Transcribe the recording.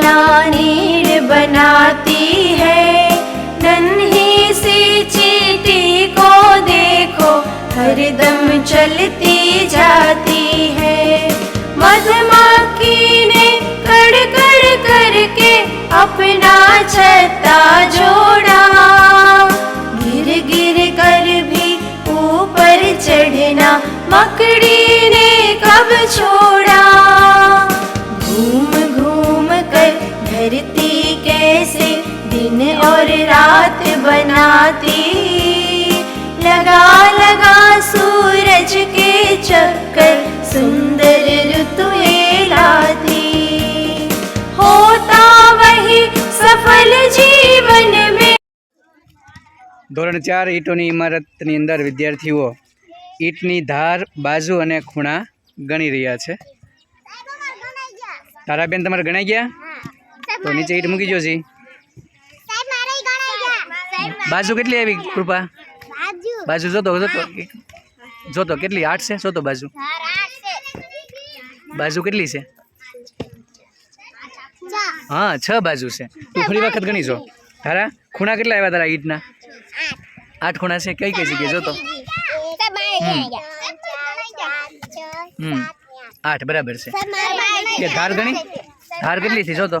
प्राणीण बनाती है नन्ही सी चीटी को देखो हरदम चलती जाती है मधुमक्खी ने कड़क दिति कैसे दिन और रात बनाती लगा लगा सूरज के चक्कर सुंदर ऋतुएं लाती होता वही सफल जीवन में ધોરણ 4 ઈટોની ઈમારત ની અંદર વિદ્યાર્થીઓ ઈટની ધાર बाजू અને ખૂણા ગણી રહ્યા છે તારા બેન તમારે ગણાય ગ્યા તો નીચે ઈટ મૂકી જોશી બાજુ કેટલી આવી કૃપા બાજુ જોતો જોતો જોતો કેટલી આઠ છે જોતો બાજુ બાજુ કેટલી છે હા છ બાજુ છે તું ફરી વખત ગણી જો તારા ખૂણા કેટલા આવ્યા તારા ઈટના આઠ ખૂણા છે કઈ કઈ જગ્યાએ જોતો આઠ બરાબર છે ધાર ગણી ધાર કેટલી છે જોતો